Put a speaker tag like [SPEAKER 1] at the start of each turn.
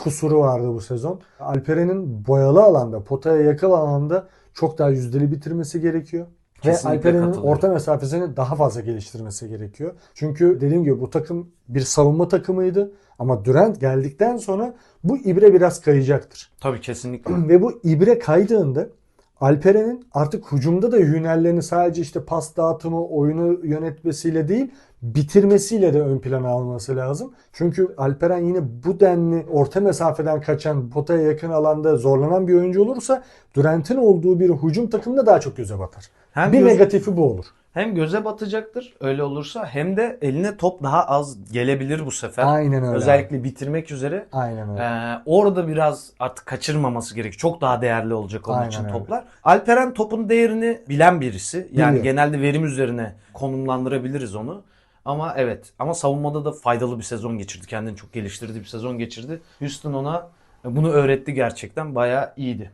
[SPEAKER 1] kusuru vardı bu sezon. Alperen'in boyalı alanda, potaya yakın alanda çok daha yüzdeli bitirmesi gerekiyor.
[SPEAKER 2] Kesinlikle
[SPEAKER 1] Ve Alperen'in orta mesafesini daha fazla geliştirmesi gerekiyor. Çünkü dediğim gibi bu takım bir savunma takımıydı. Ama Durant geldikten sonra bu ibre biraz kayacaktır.
[SPEAKER 2] Tabii kesinlikle.
[SPEAKER 1] Ve bu ibre kaydığında Alperen'in artık hücumda da hünerlerini sadece işte pas dağıtımı, oyunu yönetmesiyle değil bitirmesiyle de ön plana alması lazım. Çünkü Alperen yine bu denli orta mesafeden kaçan, potaya yakın alanda zorlanan bir oyuncu olursa Durant'in olduğu bir hücum takımında daha çok göze batar.
[SPEAKER 2] Hem
[SPEAKER 1] bir
[SPEAKER 2] göz-
[SPEAKER 1] negatifi bu olur.
[SPEAKER 2] hem göze batacaktır öyle olursa hem de eline top daha az gelebilir bu sefer.
[SPEAKER 1] Aynen öyle.
[SPEAKER 2] Özellikle bitirmek üzere.
[SPEAKER 1] Aynen öyle.
[SPEAKER 2] Ee, orada biraz artık kaçırmaması gerekiyor. Çok daha değerli olacak onun
[SPEAKER 1] Aynen
[SPEAKER 2] için
[SPEAKER 1] öyle.
[SPEAKER 2] toplar. Alperen topun değerini bilen birisi. Yani
[SPEAKER 1] Biliyor.
[SPEAKER 2] genelde verim üzerine konumlandırabiliriz onu. Ama evet ama savunmada da faydalı bir sezon geçirdi. Kendini çok geliştirdiği bir sezon geçirdi. Houston ona bunu öğretti gerçekten. Bayağı iyiydi.